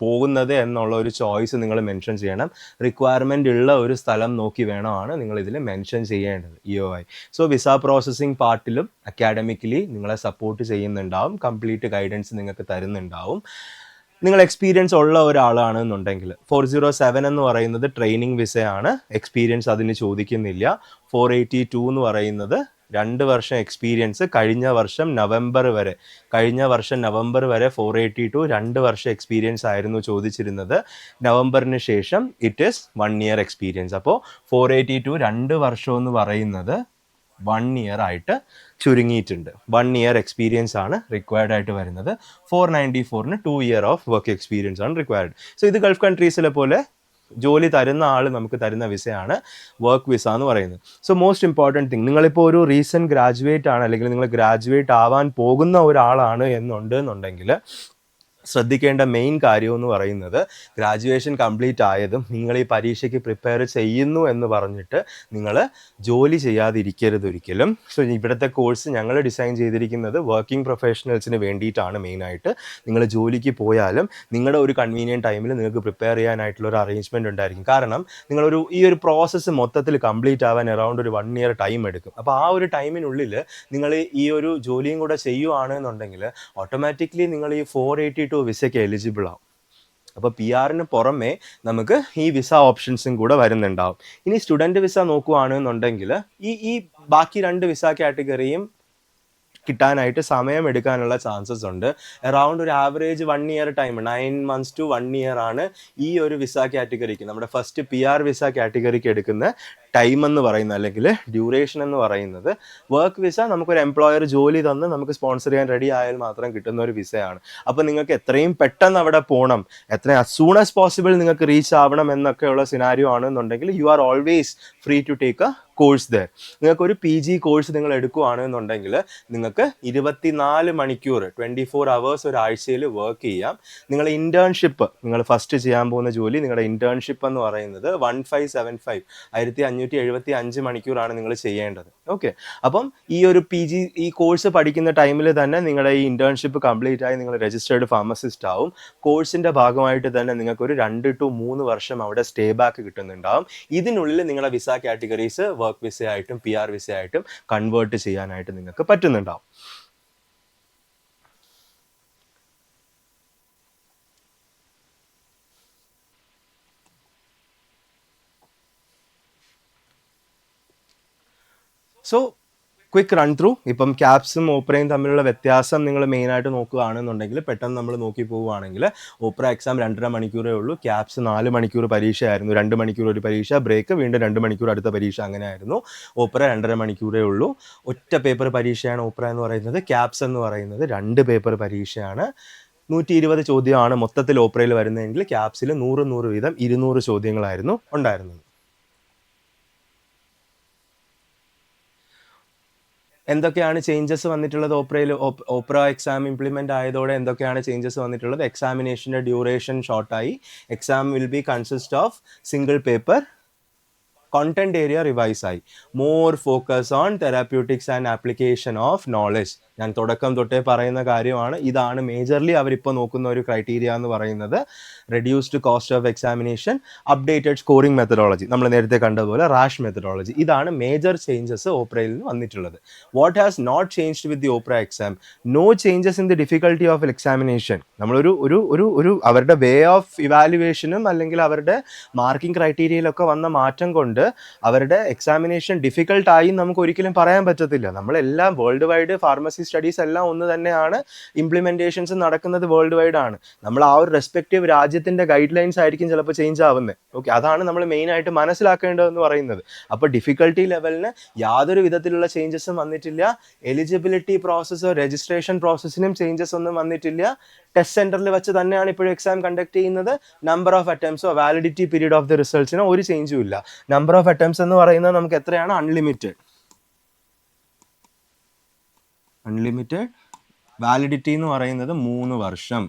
പോകുന്നത് എന്നുള്ള ഒരു ചോയ്സ് നിങ്ങൾ മെൻഷൻ ചെയ്യണം. റിക്വയർമെന്റ് ഉള്ള ഒരു സ്ഥലം നോക്കി വേണമാണ് നിങ്ങൾ ഇതിൽ മെൻഷൻ ചെയ്യേണ്ടത് E O I so visa processing പാർട്ടിലും academically നിങ്ങളെ സപ്പോർട്ട് ചെയ്യുന്നുണ്ടാവും കംപ്ലീറ്റ് ഗൈഡൻസ് നിങ്ങൾക്ക് തരുന്നുണ്ടാവും. നിങ്ങൾ എക്സ്പീരിയൻസ് ഉള്ള ഒരാളാണെന്നുണ്ടെങ്കിൽ ഫോർ സീറോ സെവൻ എന്ന് പറയുന്നത് ട്രെയിനിങ് വിസയാണ് എക്സ്പീരിയൻസ് അതിന് ചോദിക്കുന്നില്ല. ഫോർ എയ്റ്റി ടു എന്ന് പറയുന്നത് രണ്ട് വർഷം എക്സ്പീരിയൻസ് കഴിഞ്ഞ വർഷം നവംബർ വരെ. കഴിഞ്ഞ വർഷം നവംബർ വരെ ഫോർ എയ്റ്റി ടു രണ്ട് വർഷം എക്സ്പീരിയൻസ് ആയിരുന്നു ചോദിച്ചിരുന്നത്. നവംബറിന് ശേഷം it is one year experience അപ്പോൾ ഫോർ എയ്റ്റി ടു രണ്ട് വർഷം എന്ന് പറയുന്നത് വൺ ഇയർ ആയിട്ട് ചുരുങ്ങിയിട്ടുണ്ട്. വൺ ഇയർ എക്സ്പീരിയൻസ് ആണ് റിക്വയർഡ് ആയിട്ട് വരുന്നത്. Four ninety ഫോറിന് two year of work experience ആണ് റിക്വയർഡ് സോ ഇത് ഗൾഫ് കൺട്രീസിലെ പോലെ ജോലി തരുന്ന ആൾ നമുക്ക് തരുന്ന വിസയാണ് വർക്ക് വിസ എന്ന് പറയുന്നത്. സോ മോസ്റ്റ് ഇമ്പോർട്ടന്റ് തിങ് നിങ്ങളിപ്പോൾ ഒരു റീസെന്റ് ഗ്രാജുവേറ്റ് ആണ് അല്ലെങ്കിൽ നിങ്ങൾ ഗ്രാജുവേറ്റ് ആവാൻ പോകുന്ന ഒരാളാണ് എന്നുണ്ട് എന്നുണ്ടെങ്കിൽ ശ്രദ്ധിക്കേണ്ട മെയിൻ കാര്യം എന്ന് പറയുന്നത് ഗ്രാജുവേഷൻ കംപ്ലീറ്റ് ആയതും നിങ്ങൾ ഈ പരീക്ഷയ്ക്ക് പ്രിപ്പയർ ചെയ്യുന്നു എന്ന് പറഞ്ഞിട്ട് നിങ്ങൾ ജോലി ചെയ്യാതിരിക്കരുത് ഒരിക്കലും. സോ ഇവിടുത്തെ കോഴ്സ് ഞങ്ങൾ ഡിസൈൻ ചെയ്തിരിക്കുന്നത് വർക്കിംഗ് പ്രൊഫഷണൽസിന് വേണ്ടിയിട്ടാണ് മെയിനായിട്ട് നിങ്ങൾ ജോലിക്ക് പോയാലും നിങ്ങളുടെ ഒരു കൺവീനിയന്റ് ടൈമിൽ നിങ്ങൾക്ക് പ്രിപ്പയർ ചെയ്യാനായിട്ടുള്ള ഒരു അറേഞ്ച്മെന്റ് ഉണ്ടായിരിക്കും. കാരണം നിങ്ങളൊരു ഈ ഒരു പ്രോസസ്സ് മൊത്തത്തിൽ കംപ്ലീറ്റ് ആവാൻ അറൗണ്ട് ഒരു വൺ ഇയർ ടൈം എടുക്കും. അപ്പോൾ ആ ഒരു ടൈമിനുള്ളിൽ നിങ്ങൾ ഈ ഒരു ജോലിയും കൂടെ ചെയ്യുവാണെന്നുണ്ടെങ്കിൽ ഓട്ടോമാറ്റിക്കലി നിങ്ങൾ ഈ ഫോർ എയ്റ്റി ടു വിസയ്ക്ക് എലിജിബിൾ ആവും. അപ്പോൾ പി ആറിന് പുറമെ നമുക്ക് ഈ വിസ ഓപ്ഷൻസും കൂടെ വരുന്നുണ്ടാവും. ഇനി സ്റ്റുഡന്റ് വിസ നോക്കുകയാണെന്നുണ്ടെങ്കിൽ ഈ ഈ ബാക്കി രണ്ട് വിസ കാറ്റഗറിയും കിട്ടാനായിട്ട് സമയം എടുക്കാനുള്ള ചാൻസസ് ഉണ്ട്. അറൗണ്ട് ഒരു average one year time nine months to one year ആണ് ഈ ഒരു വിസ കാറ്റഗറിക്ക് നമ്മുടെ ഫസ്റ്റ് പി ആർ വിസ കാറ്റഗറിക്ക് എടുക്കുന്ന ടൈം എന്ന് പറയുന്നത് അല്ലെങ്കിൽ ഡ്യൂറേഷൻ എന്ന് പറയുന്നത്. വർക്ക് വിസ നമുക്കൊരു എംപ്ലോയർ ജോലി തന്ന് നമുക്ക് സ്പോൺസർ ചെയ്യാൻ റെഡി ആയാൽ മാത്രം കിട്ടുന്ന ഒരു വിസയാണ് അപ്പോൾ നിങ്ങൾക്ക് എത്രയും പെട്ടെന്ന് അവിടെ പോകണം എത്ര as സൂൺ ആസ് പോസിബിൾ നിങ്ങൾക്ക് റീച്ച് ആവണം എന്നൊക്കെയുള്ള സിനാരിയോ ആണെന്നുണ്ടെങ്കിൽ you are always free to take a course there നിങ്ങൾക്ക് ഒരു പി ജി കോഴ്സ് നിങ്ങൾ എടുക്കുകയാണെന്നുണ്ടെങ്കിൽ നിങ്ങൾക്ക് ഇരുപത്തിനാല് മണിക്കൂർ ട്വന്റി ഫോർ അവേഴ്സ് ഒരാഴ്ചയിൽ വർക്ക് ചെയ്യാം. നിങ്ങൾ ഇന്റേൺഷിപ്പ് നിങ്ങൾ ഫസ്റ്റ് ചെയ്യാൻ പോകുന്ന ജോലി നിങ്ങളുടെ ഇന്റേൺഷിപ്പ് എന്ന് പറയുന്നത് വൺ ഫൈവ് സെവൻ ഫൈവ് ആയിരത്തി അഞ്ഞൂറ്റി എഴുപത്തി അഞ്ച് മണിക്കൂറാണ് നിങ്ങൾ ചെയ്യേണ്ടത്. ഓക്കെ അപ്പം ഈ ഒരു പി ജി ഈ കോഴ്സ് പഠിക്കുന്ന ടൈമിൽ തന്നെ നിങ്ങളുടെ ഈ ഇന്റേൺഷിപ്പ് കംപ്ലീറ്റ് ആയി നിങ്ങൾ രജിസ്റ്റേർഡ് ഫാർമസിസ്റ്റ് ആവും. കോഴ്സിന്റെ ഭാഗമായിട്ട് തന്നെ നിങ്ങൾക്ക് ഒരു രണ്ട് ടു മൂന്ന് വർഷം അവിടെ സ്റ്റേ ബാക്ക് കിട്ടുന്നുണ്ടാവും. ഇതിനുള്ളിൽ നിങ്ങളെ വിസ കാറ്റഗറീസ് വർക്ക് വിസയായിട്ടും പി ആർ വിസയായിട്ടും കൺവേർട്ട് ചെയ്യാനായിട്ട് നിങ്ങൾക്ക് പറ്റുന്നുണ്ടാവും. സോ ക്വിക്ക് റൺ ത്രൂ ഇപ്പം ക്യാപ്സും ഓപ്പറയും തമ്മിലുള്ള വ്യത്യാസം നിങ്ങൾ മെയിനായിട്ട് നോക്കുകയാണെന്നുണ്ടെങ്കിൽ പെട്ടെന്ന് നമ്മൾ നോക്കി പോവുകയാണെങ്കിൽ ഓപ്പറ എക്സാം രണ്ടര മണിക്കൂറേ ഉള്ളൂ. ക്യാപ്സ് നാല് മണിക്കൂർ പരീക്ഷയായിരുന്നു. രണ്ട് മണിക്കൂർ ഒരു പരീക്ഷ ബ്രേക്ക് വീണ്ടും രണ്ട് മണിക്കൂർ അടുത്ത പരീക്ഷ അങ്ങനെയായിരുന്നു. ഓപ്പറ രണ്ടര മണിക്കൂറേ ഉള്ളൂ. ഒറ്റ പേപ്പർ പരീക്ഷയാണ് ഓപ്പറ എന്ന് പറയുന്നത്. ക്യാപ്സ് എന്ന് പറയുന്നത് രണ്ട് പേപ്പർ പരീക്ഷയാണ്. നൂറ്റി ഇരുപത് ചോദ്യമാണ് മൊത്തത്തിൽ ഓപ്പറയിൽ വരുന്നതെങ്കിൽ ക്യാപ്സിൽ നൂറ് നൂറ് വീതം ഇരുന്നൂറ് ചോദ്യങ്ങളായിരുന്നു ഉണ്ടായിരുന്നത്. എന്തൊക്കെയാണ് ചേഞ്ചസ് വന്നിട്ടുള്ളത്? ഓപ്പറയിൽ ഓപ്പറ എക്സാം ഇംപ്ലിമെന്റ് ആയതോടെ എന്തൊക്കെയാണ് ചേഞ്ചസ് വന്നിട്ടുള്ളത്? എക്സാമിനേഷന്റെ duration ഷോർട്ടായി exam will be consist of single paper content area revise ആയി. More focus on therapeutics and application of knowledge ഞാൻ തുടക്കം തൊട്ടേ പറയുന്ന കാര്യമാണ്. ഇതാണ് മേജർലി അവരിപ്പോൾ നോക്കുന്ന ഒരു ക്രൈറ്റീരിയ എന്ന് പറയുന്നത്. Reduced cost of examination updated scoring methodology നമ്മൾ നേരത്തെ കണ്ടതുപോലെ റാഷ് മെത്തഡോളജി ഇതാണ് മേജർ ചേഞ്ചസ് ഓപ്രയിൽ നിന്ന് വന്നിട്ടുള്ളത്. What has not changed with the OPRA exam no changes in the difficulty of examination നമ്മളൊരു ഒരു ഒരു ഒരു അവരുടെ വേ ഓഫ് ഇവാലുവേഷനും അല്ലെങ്കിൽ അവരുടെ മാർക്കിംഗ് ക്രൈറ്റീരിയയിലൊക്കെ വന്ന മാറ്റം കൊണ്ട് അവരുടെ എക്സാമിനേഷൻ ഡിഫിക്കൽട്ടായി നമുക്ക് ഒരിക്കലും പറയാൻ പറ്റത്തില്ല. നമ്മളെല്ലാം വേൾഡ് വൈഡ് ഫാർമസി സ്റ്റഡീസ് എല്ലാം ഒന്ന് തന്നെയാണ് ഇംപ്ലിമെന്റേഷൻസ് നടക്കുന്നത് വേൾഡ് വൈഡ് ആണ്. നമ്മൾ ആ ഒരു റെസ്പെക്റ്റീവ് രാജ്യത്തിന്റെ ഗൈഡ് ലൈൻസ് ആയിരിക്കും ചിലപ്പോൾ ചേഞ്ച് ആവുന്നത് ഓക്കെ അതാണ് നമ്മൾ മെയിൻ ആയിട്ട് മനസ്സിലാക്കേണ്ടതെന്ന് പറയുന്നത്. അപ്പോൾ ഡിഫിക്കൽട്ടി ലെവലിന് യാതൊരു വിധത്തിലുള്ള ചേഞ്ചസും വന്നിട്ടില്ല. എലിജിബിലിറ്റി പ്രോസസ്സോ രജിസ്ട്രേഷൻ പ്രോസസ്സിനും ചേഞ്ചസ് ഒന്നും വന്നിട്ടില്ല. ടെസ്റ്റ് സെന്ററിൽ വെച്ച് തന്നെയാണ് ഇപ്പോഴും എക്സാം കണ്ടക്ട് ചെയ്യുന്നത്. നമ്പർ ഓഫ് അറ്റംപ്സോ വാലിഡിറ്റി പീരീഡ് ഓഫ് ദി റിസൾട്ട്സിനോ ഒരു ചേഞ്ചും ഇല്ല. നമ്പർ ഓഫ് അറ്റംപ്സ് എന്ന് പറയുന്നത് നമുക്ക് എത്രയാണ്? അൺലിമിറ്റഡ് അൺലിമിറ്റഡ് വാലിഡിറ്റി എന്ന് പറയുന്നത് മൂന്ന് വർഷം.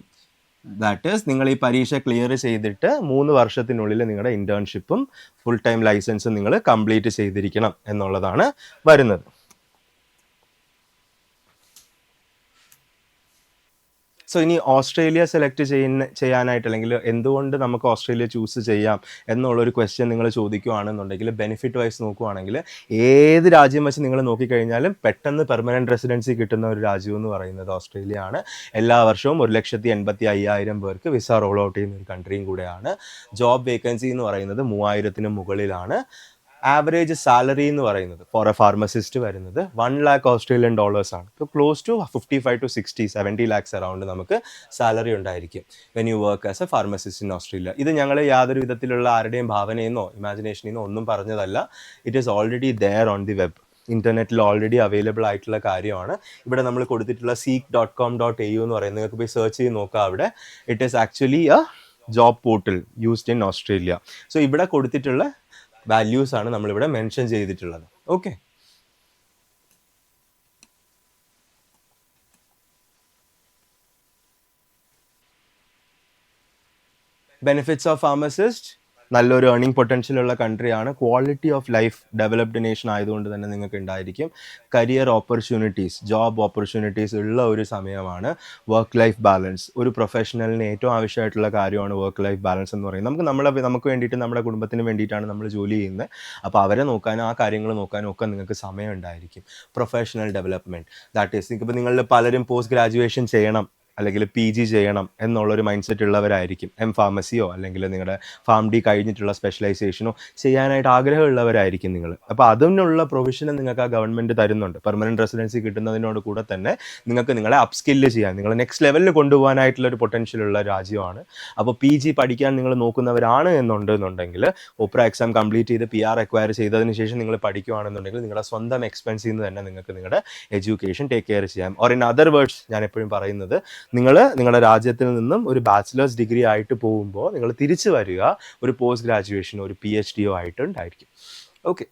ദാറ്റ് ഈസ് നിങ്ങൾ ഈ പരീക്ഷ ക്ലിയർ ചെയ്തിട്ട് മൂന്ന് വർഷത്തിനുള്ളിൽ നിങ്ങളുടെ ഇന്റേൺഷിപ്പും ഫുൾ ടൈം ലൈസൻസും നിങ്ങൾ കംപ്ലീറ്റ് ചെയ്തിരിക്കണം എന്നുള്ളതാണ് വരുന്നത്. സോ ഇനി ഓസ്ട്രേലിയ സെലക്ട് ചെയ്യുന്ന ചെയ്യാനായിട്ട് അല്ലെങ്കിൽ എന്തുകൊണ്ട് നമുക്ക് ഓസ്ട്രേലിയ ചൂസ് ചെയ്യാം എന്നുള്ളൊരു ക്വസ്റ്റ്യൻ നിങ്ങൾ ചോദിക്കുകയാണെന്നുണ്ടെങ്കിൽ ബെനിഫിറ്റ് വൈസ് നോക്കുകയാണെങ്കിൽ ഏത് രാജ്യം വെച്ച് നിങ്ങൾ നോക്കിക്കഴിഞ്ഞാലും പെട്ടെന്ന് പെർമനന്റ് റെസിഡൻസി കിട്ടുന്ന ഒരു രാജ്യം എന്ന് പറയുന്നത് ഓസ്ട്രേലിയ ആണ് എല്ലാ വർഷവും ഒരു ലക്ഷത്തി എൺപത്തി അയ്യായിരം പേർക്ക് വിസ റോൾ ഔട്ട് ചെയ്യുന്ന ഒരു കൺട്രിയും കൂടെയാണ്. ജോബ് വേക്കൻസി എന്ന് പറയുന്നത് മൂവായിരത്തിന് മുകളിലാണ്. ആവറേജ് സാലറി എന്ന് പറയുന്നത് ഫോർ എ ഫാർമസിസ്റ്റ് വരുന്നത് വൺ ലാക്ക് ഓസ്ട്രേലിയൻ ഡോളേഴ്സ് ആണ്. ഇപ്പോൾ close to fifty five to sixty seventy lakhs around നമുക്ക് സാലറി ഉണ്ടായിരിക്കും when you work as a pharmacist in Australia ഇത് ഞങ്ങൾ യാതൊരു വിധത്തിലുള്ള ആരുടെയും ഭാവനയെന്നോ ഇമാജിനേഷനിൽ നിന്നോ ഒന്നും പറഞ്ഞതല്ല. It is already there on the web ഇന്റർനെറ്റിൽ ഓൾറെഡി അവൈലബിൾ ആയിട്ടുള്ള കാര്യമാണ്. ഇവിടെ നമ്മൾ കൊടുത്തിട്ടുള്ള seek dot com dot A U എന്ന് പറയുന്നത്. നിങ്ങൾക്ക് പോയി സെർച്ച് ചെയ്ത് നോക്കാം അവിടെ. It is actually a job portal used in Australia so ഇവിടെ കൊടുത്തിട്ടുള്ള വാല്യൂസ് ആണ് നമ്മളിവിടെ മെൻഷൻ ചെയ്തിട്ടുള്ളത്. ഓക്കെ ബെനിഫിറ്റ്സ് ഓഫ് ഫാർമസിസ്റ്റ് നല്ലൊരു ഏർണിംഗ് പൊട്ടൻഷ്യൽ ഉള്ള കൺട്രിയാണ് quality of life developed nation ആയതുകൊണ്ട് തന്നെ നിങ്ങൾക്ക് ഉണ്ടായിരിക്കും. കരിയർ ഓപ്പർച്യൂണിറ്റീസ് ജോബ് ഓപ്പർച്യൂണിറ്റീസ് ഉള്ള ഒരു സമയമാണ് വർക്ക് ലൈഫ് ബാലൻസ് ഒരു പ്രൊഫഷണലിന് ഏറ്റവും ആവശ്യമായിട്ടുള്ള കാര്യമാണ് വർക്ക് ലൈഫ് ബാലൻസ് എന്ന് പറയുന്നത്. നമുക്ക് നമ്മളെ നമുക്ക് വേണ്ടിയിട്ട് നമ്മുടെ കുടുംബത്തിന് വേണ്ടിയിട്ടാണ് നമ്മൾ ജോലി ചെയ്യുന്നത്. അപ്പോൾ അവരെ നോക്കാനും ആ കാര്യങ്ങൾ നോക്കാനും ഒക്കെ നിങ്ങൾക്ക് സമയം ഉണ്ടായിരിക്കും. പ്രൊഫഷണൽ ഡെവലപ്മെന്റ് ദാറ്റ് ഈസ് ഇപ്പോൾ നിങ്ങളിൽ പലരും പോസ്റ്റ് ഗ്രാജുവേഷൻ ചെയ്യണം. അല്ലെങ്കിൽ പി ജി ചെയ്യണം എന്നുള്ളൊരു മൈൻഡ് സെറ്റ് ഉള്ളവരായിരിക്കും എം ഫാർമസിയോ അല്ലെങ്കിൽ നിങ്ങളുടെ ഫാം ഡി കഴിഞ്ഞിട്ടുള്ള സ്പെഷ്യലൈസേഷനോ ചെയ്യാനായിട്ട് ആഗ്രഹമുള്ളവരായിരിക്കും നിങ്ങൾ അപ്പോൾ അതിനുള്ള പ്രൊവിഷനും നിങ്ങൾക്ക് ആ ഗവൺമെന്റ് തരുന്നുണ്ട്. പെർമനന്റ് റെസിഡൻസി കിട്ടുന്നതിനോട് കൂടെ തന്നെ നിങ്ങൾക്ക് നിങ്ങളെ അപ്സ്കില്ല് ചെയ്യാൻ നിങ്ങളെ നെക്സ്റ്റ് ലെവലിൽ കൊണ്ടുപോകാനായിട്ടുള്ള ഒരു പൊട്ടൻഷ്യൽ ഉള്ള രാജ്യമാണ്. അപ്പോൾ പി ജി പഠിക്കാൻ നിങ്ങൾ നോക്കുന്നവരാണ് എന്നുണ്ടെന്നുണ്ടെങ്കിൽ ഒപ്ര എക്സാം കംപ്ലീറ്റ് ചെയ്ത് പി ആർ എക്വയർ ചെയ്തതിന് ശേഷം നിങ്ങൾ പഠിക്കുകയാണെന്നുണ്ടെങ്കിൽ നിങ്ങളുടെ സ്വന്തം എക്സ്പെൻസിൽ നിന്ന് തന്നെ നിങ്ങൾക്ക് നിങ്ങളുടെ എഡ്യൂക്കേഷൻ ടേക്ക് കെയർ ചെയ്യാം. ഓർ ഇൻ അതർ വേർഡ്സ് ഞാൻ എപ്പോഴും പറയുന്നത് നിങ്ങൾ നിങ്ങളുടെ രാജ്യത്തിൽ നിന്നും ഒരു ബാച്ചിലേഴ്സ് ഡിഗ്രി ആയിട്ട് പോകുമ്പോൾ നിങ്ങൾ തിരിച്ചു വരിക ഒരു പോസ്റ്റ് ഗ്രാജുവേഷനോ ഒരു പി എച്ച് ഡിയോ ആയിട്ടുണ്ടായിരിക്കും. Okay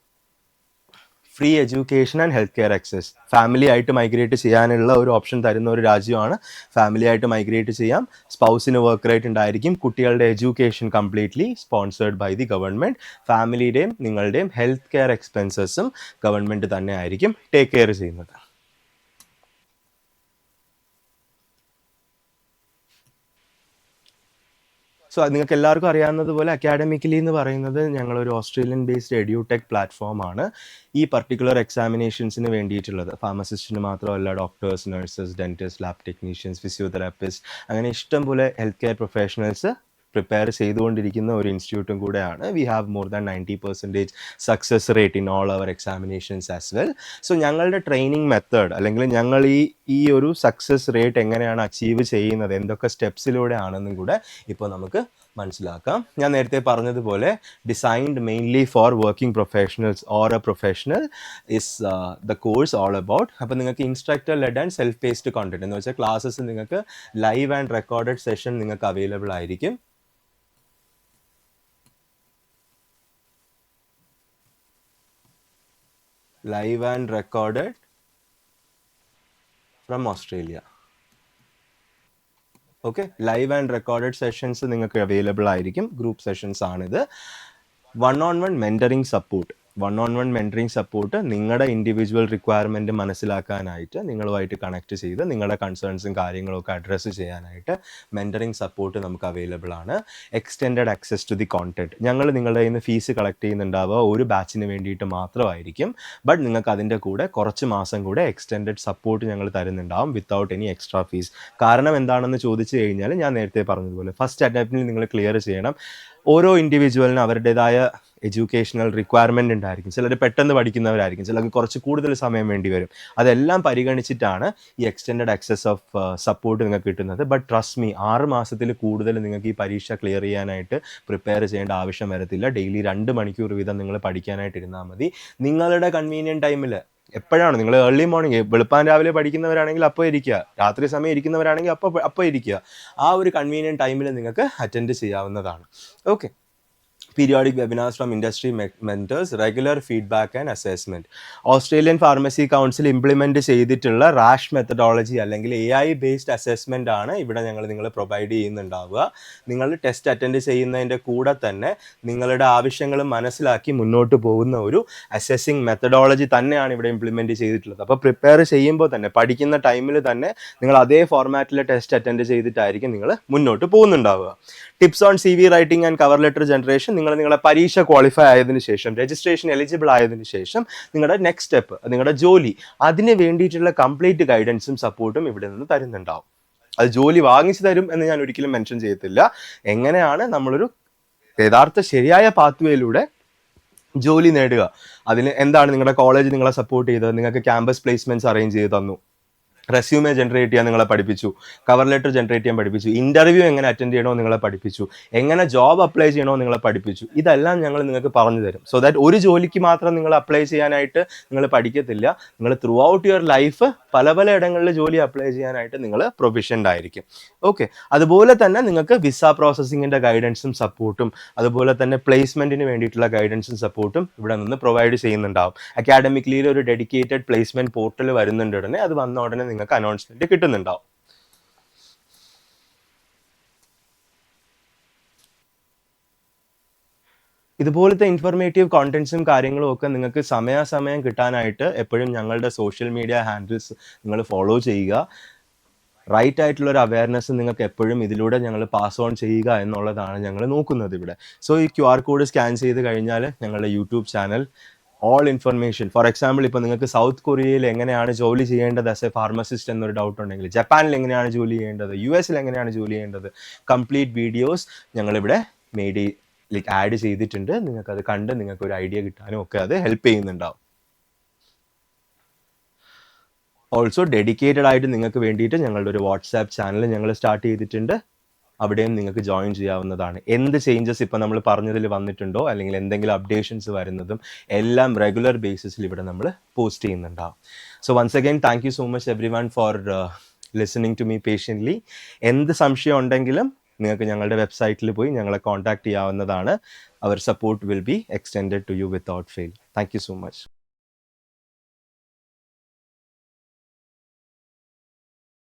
free education and health care access family ആയിട്ട് മൈഗ്രേറ്റ് ചെയ്യാനുള്ള ഒരു ഓപ്ഷൻ തരുന്ന ഒരു രാജ്യമാണ്. ഫാമിലി ആയിട്ട് മൈഗ്രേറ്റ് ചെയ്യാം. സ്പൗസിന് വർക്ക് റേറ്റ് ഉണ്ടായിരിക്കും. കുട്ടികളുടെ education completely sponsored by the government ഫാമിലിയുടെയും നിങ്ങളുടെയും ഹെൽത്ത് കെയർ എക്സ്പെൻസസും ഗവൺമെന്റ് തന്നെ ആയിരിക്കും. ടേക്ക് കെയർ ചെയ്യുന്നത്. സോ നിങ്ങൾക്ക് എല്ലാവർക്കും അറിയാവുന്നതുപോലെ അക്കാഡമിക്കലി എന്ന് പറയുന്നത് ഞങ്ങളൊരു ഓസ്ട്രേലിയൻ ബേസ്ഡ് എഡ്യൂടെക് പ്ലാറ്റ്ഫോം ആണ്. ഈ പർട്ടിക്കുലർ എക്സാമിനേഷൻസിന് വേണ്ടിയിട്ടുള്ളത്. ഫാർമസിസ്റ്റിന് മാത്രമല്ല doctors nurses dentist lab technicians physiotherapist അങ്ങനെ ഇഷ്ടം പോലെ ഹെൽത്ത് കെയർ പ്രൊഫഷണൽസ് പ്രിപ്പയർ ചെയ്തുകൊണ്ടിരിക്കുന്ന ഒരു ഇൻസ്റ്റിറ്റ്യൂട്ടും കൂടെയാണ്. We have more than ninety percentage success rate in all our examinations as well so ഞങ്ങളുടെ ട്രെയിനിങ് മെത്തേഡ് അല്ലെങ്കിൽ ഞങ്ങൾ ഈ ഈ ഒരു സക്സസ് റേറ്റ് എങ്ങനെയാണ് അച്ചീവ് ചെയ്യുന്നത് എന്തൊക്കെ സ്റ്റെപ്സിലൂടെ ആണെന്നും കൂടെ ഇപ്പോൾ നമുക്ക് മനസ്സിലാക്കാം. ഞാൻ നേരത്തെ പറഞ്ഞതുപോലെ designed mainly for working professionals or a professional is the course all about അപ്പോൾ നിങ്ങൾക്ക് instructor led and self paced content എന്ന് വെച്ചാൽ ക്ലാസ്സസ് നിങ്ങൾക്ക് ലൈവ് ആൻഡ് റെക്കോർഡഡ് സെഷൻ നിങ്ങൾക്ക് അവൈലബിൾ ആയിരിക്കും. Live and recorded from Australia. Okay live and recorded sessions നിങ്ങൾക്ക് available ആയിരിക്കും. Group sessions ആണിത്. One on one mentoring support one on one mentoring support നിങ്ങളുടെ individual requirement മനസ്സിലാക്കാനായിട്ട് നിങ്ങളുമായിട്ട് connect ചെയ്ത് നിങ്ങളുടെ കൺസേൺസും കാര്യങ്ങളൊക്കെ അഡ്രസ്സ് ചെയ്യാനായിട്ട് മെന്ററിങ് സപ്പോർട്ട് നമുക്ക് അവൈലബിൾ ആണ്. Extended access to the content ഞങ്ങൾ നിങ്ങളുടെ നിന്ന് ഫീസ് കളക്ട് ചെയ്യുന്നുണ്ടാവുക. ഒരു ബാച്ചിന് വേണ്ടിയിട്ട് മാത്രമായിരിക്കും. ബട്ട് നിങ്ങൾക്ക് അതിന്റെ കൂടെ കുറച്ച് മാസം കൂടെ എക്സ്റ്റെൻഡഡ് സപ്പോർട്ട് ഞങ്ങൾ തരുന്നുണ്ടാവും വിത്തൗട്ട് എനി എക്സ്ട്രാ ഫീസ് കാരണം എന്താണെന്ന് ചോദിച്ചു കഴിഞ്ഞാൽ ഞാൻ നേരത്തെ പറഞ്ഞതുപോലെ ഫസ്റ്റ് അറ്റംപ്റ്റിൽ നിങ്ങൾ ക്ലിയർ ചെയ്യണം. ഓരോ ഇൻഡിവിജ്വലിനും അവരുടേതായ എഡ്യൂക്കേഷണൽ റിക്വയർമെന്റ് ഉണ്ടായിരിക്കും. ചിലർ പെട്ടെന്ന് പഠിക്കുന്നവരായിരിക്കും. ചിലർക്ക് കുറച്ച് കൂടുതൽ സമയം വേണ്ടി വരും. അതെല്ലാം പരിഗണിച്ചിട്ടാണ് ഈ എക്സ്റ്റെൻഡ് ആക്സസ് ഓഫ് സപ്പോർട്ട് നിങ്ങൾക്ക് കിട്ടുന്നത്. ബട്ട് ട്രസ്റ്റ് മീ ആറ് മാസത്തിൽ കൂടുതൽ നിങ്ങൾക്ക് ഈ പരീക്ഷ ക്ലിയർ ചെയ്യാനായിട്ട് പ്രിപ്പയർ ചെയ്യേണ്ട ആവശ്യം വരത്തില്ല. ഡെയിലി രണ്ട് മണിക്കൂർ വീതം നിങ്ങൾ പഠിക്കാനായിട്ട് ഇരുന്നാൽ മതി. നിങ്ങളുടെ കൺവീനിയന്റ് ടൈമിൽ എപ്പോഴാണ്? നിങ്ങൾ ഏർലി മോർണിംഗ് വെളുപ്പാൻ രാവിലെ പഠിക്കുന്നവരാണെങ്കിൽ അപ്പോൾ ഇരിക്കുക. രാത്രി സമയം ഇരിക്കുന്നവരാണെങ്കിൽ അപ്പോൾ അപ്പോൾ ഇരിക്കുക. ആ ഒരു കൺവീനിയന്റ് ടൈമിൽ നിങ്ങൾക്ക് അറ്റൻഡ് ചെയ്യാവുന്നതാണ്. Okay periodic webinars from industry me- mentors, regular feedback and assessment. Australian pharmacy council implement ചെയ്തിട്ടുള്ള റാഷ് മെത്തഡോളജി അല്ലെങ്കിൽ എ ഐ ബേസ്ഡ് അസസ്മെന്റ് ആണ് ഇവിടെ ഞങ്ങൾ നിങ്ങൾ പ്രൊവൈഡ് ചെയ്യുന്നുണ്ടാവുക. നിങ്ങൾ ടെസ്റ്റ് അറ്റൻഡ് ചെയ്യുന്നതിന്റെ കൂടെ തന്നെ നിങ്ങളുടെ ആവശ്യങ്ങൾ മനസ്സിലാക്കി മുന്നോട്ട് പോകുന്ന ഒരു അസസ്സിങ് മെത്തഡോളജി തന്നെയാണ് ഇവിടെ ഇംപ്ലിമെന്റ് ചെയ്തിട്ടുള്ളത്. അപ്പോൾ പ്രിപ്പയർ ചെയ്യുമ്പോൾ തന്നെ പഠിക്കുന്ന ടൈമിൽ തന്നെ നിങ്ങൾ അതേ ഫോർമാറ്റിലെ ടെസ്റ്റ് അറ്റൻഡ് ചെയ്തിട്ടായിരിക്കും നിങ്ങൾ മുന്നോട്ട് പോകുന്നുണ്ടാവുക. Tips on C V writing and cover letter generation നിങ്ങൾ നിങ്ങളുടെ പരീക്ഷ ക്വാളിഫൈ ആയതിനു ശേഷം രജിസ്ട്രേഷൻ എലിജിബിൾ ആയതിനു ശേഷം നിങ്ങളുടെ നെക്സ്റ്റ് സ്റ്റെപ്പ് നിങ്ങളുടെ ജോലി അതിന് വേണ്ടിയിട്ടുള്ള കംപ്ലീറ്റ് ഗൈഡൻസും സപ്പോർട്ടും ഇവിടെ നിന്ന് തരുന്നുണ്ടാവും. അത് ജോലി വാങ്ങിച്ചു തരും എന്ന് ഞാൻ ഒരിക്കലും മെൻഷൻ ചെയ്യത്തില്ല. എങ്ങനെയാണ് നമ്മളൊരു യഥാർത്ഥ ശരിയായ പാത്വേയിലൂടെ ജോലി നേടുക? അതിന് എന്താണ് നിങ്ങളുടെ കോളേജ് നിങ്ങളെ സപ്പോർട്ട് ചെയ്തത്? നിങ്ങൾക്ക് ക്യാമ്പസ് പ്ലേസ്മെന്റ്സ് അറേഞ്ച് ചെയ്ത് തന്നു. റെസ്യൂമെ ജനറേറ്റ് ചെയ്യാൻ നിങ്ങളെ പഠിപ്പിച്ചു. കവർ ലെറ്റർ ജനറേറ്റ് ചെയ്യാൻ പഠിപ്പിച്ചു. ഇന്റർവ്യൂ എങ്ങനെ അറ്റൻഡ് ചെയ്യണോ നിങ്ങളെ പഠിപ്പിച്ചു. എങ്ങനെ ജോബ് അപ്ലൈ ചെയ്യണോ നിങ്ങളെ പഠിപ്പിച്ചു. ഇതെല്ലാം ഞങ്ങൾ നിങ്ങൾക്ക് പറഞ്ഞു തരും. സോ ദാറ്റ് ഒരു ജോലിക്ക് മാത്രം നിങ്ങൾ അപ്ലൈ ചെയ്യാനായിട്ട് നിങ്ങൾ പഠിക്കത്തില്ല. നിങ്ങൾ ത്രൂ ഔട്ട് യുവർ ലൈഫ് പല പല ഇടങ്ങളിൽ ജോലി അപ്ലൈ ചെയ്യാനായിട്ട് നിങ്ങൾ പ്രൊഫഷൻഡ് ആയിരിക്കും. ഓക്കെ അതുപോലെ തന്നെ നിങ്ങൾക്ക് വിസ പ്രോസസ്സിങ്ങിന്റെ ഗൈഡൻസും സപ്പോർട്ടും അതുപോലെ തന്നെ പ്ലേസ്മെന്റിന് വേണ്ടിയിട്ടുള്ള ഗൈഡൻസും സപ്പോർട്ടും ഇവിടെ നിന്ന് പ്രൊവൈഡ് ചെയ്യുന്നുണ്ടാവും. അക്കാഡമിക്കലിയിൽ ഒരു ഡെഡിക്കേറ്റഡ് പ്ലേസ്മെന്റ് പോർട്ടൽ വരുന്നുണ്ട് ഉടനെ അത് വന്ന ഉടനെ നിങ്ങൾക്ക് അനൗൺസ്മെന്റ് കിട്ടുന്നുണ്ടാവും. ഇതുപോലത്തെ ഇൻഫർമേറ്റീവ് കോണ്ടന്റ്സും കാര്യങ്ങളും ഒക്കെ നിങ്ങൾക്ക് സമയാസമയം കിട്ടാനായിട്ട് എപ്പോഴും ഞങ്ങളുടെ സോഷ്യൽ മീഡിയ ഹാൻഡിൽസ് നിങ്ങൾ ഫോളോ ചെയ്യുക. റൈറ്റ് ആയിട്ടുള്ള ഒരു അവയർനെസ് നിങ്ങൾക്ക് എപ്പോഴും ഇതിലൂടെ ഞങ്ങൾ പാസ് ഓൺ ചെയ്യുക എന്നുള്ളതാണ് ഞങ്ങൾ നോക്കുന്നത് ഇവിടെ. സോ ഈ ക്യു ആർ കോഡ് സ്കാൻ ചെയ്ത് കഴിഞ്ഞാൽ ഞങ്ങളുടെ YouTube channel all information for example ഇപ്പോൾ നിങ്ങൾക്ക് സൗത്ത് കൊറിയയിൽ എങ്ങനെയാണ് ജോലി ചെയ്യേണ്ടത് ആസ് എ ഫാർമസിസ്റ്റ് എന്നൊരു ഡൗട്ട് ഉണ്ടെങ്കിൽ ജപ്പാനിൽ എങ്ങനെയാണ് ജോലി ചെയ്യേണ്ടത് യു എസിൽ എങ്ങനെയാണ് ജോലി ചെയ്യേണ്ടത് കംപ്ലീറ്റ് വീഡിയോസ് ഞങ്ങളിവിടെ മെയ്ഡ് ലൈക്ക് ആഡ് ചെയ്തിട്ടുണ്ട്. നിങ്ങൾക്ക് അത് കണ്ട് നിങ്ങൾക്ക് ഒരു ഐഡിയ കിട്ടാനും ഒക്കെ അത് ഹെൽപ്പ് ചെയ്യുന്നുണ്ടാവും. ഓൾസോ ഡെഡിക്കേറ്റഡ് ആയിട്ട് നിങ്ങൾക്ക് വേണ്ടിയിട്ട് ഞങ്ങളുടെ ഒരു വാട്സാപ്പ് ചാനൽ ഞങ്ങൾ സ്റ്റാർട്ട് ചെയ്തിട്ടുണ്ട്. അവിടെയും നിങ്ങൾക്ക് ജോയിൻ ചെയ്യാവുന്നതാണ്. എന്ത് ചേഞ്ചസ് ഇപ്പം നമ്മൾ പറഞ്ഞതിൽ വന്നിട്ടുണ്ടോ? അല്ലെങ്കിൽ എന്തെങ്കിലും അപ്ഡേഷൻസ് വരുന്നതും എല്ലാം റെഗുലർ ബേസിസിൽ ഇവിടെ നമ്മൾ പോസ്റ്റ് ചെയ്യുന്നുണ്ടാവും. So once again thank you so much everyone for listening to me patiently എന്ത് സംശയം ഉണ്ടെങ്കിലും നിങ്ങൾക്ക് ഞങ്ങളുടെ വെബ്സൈറ്റിൽ പോയി ഞങ്ങളെ കോൺടാക്ട് ചെയ്യാവുന്നതാണ്. Our support will be extend to you without fail thank you so much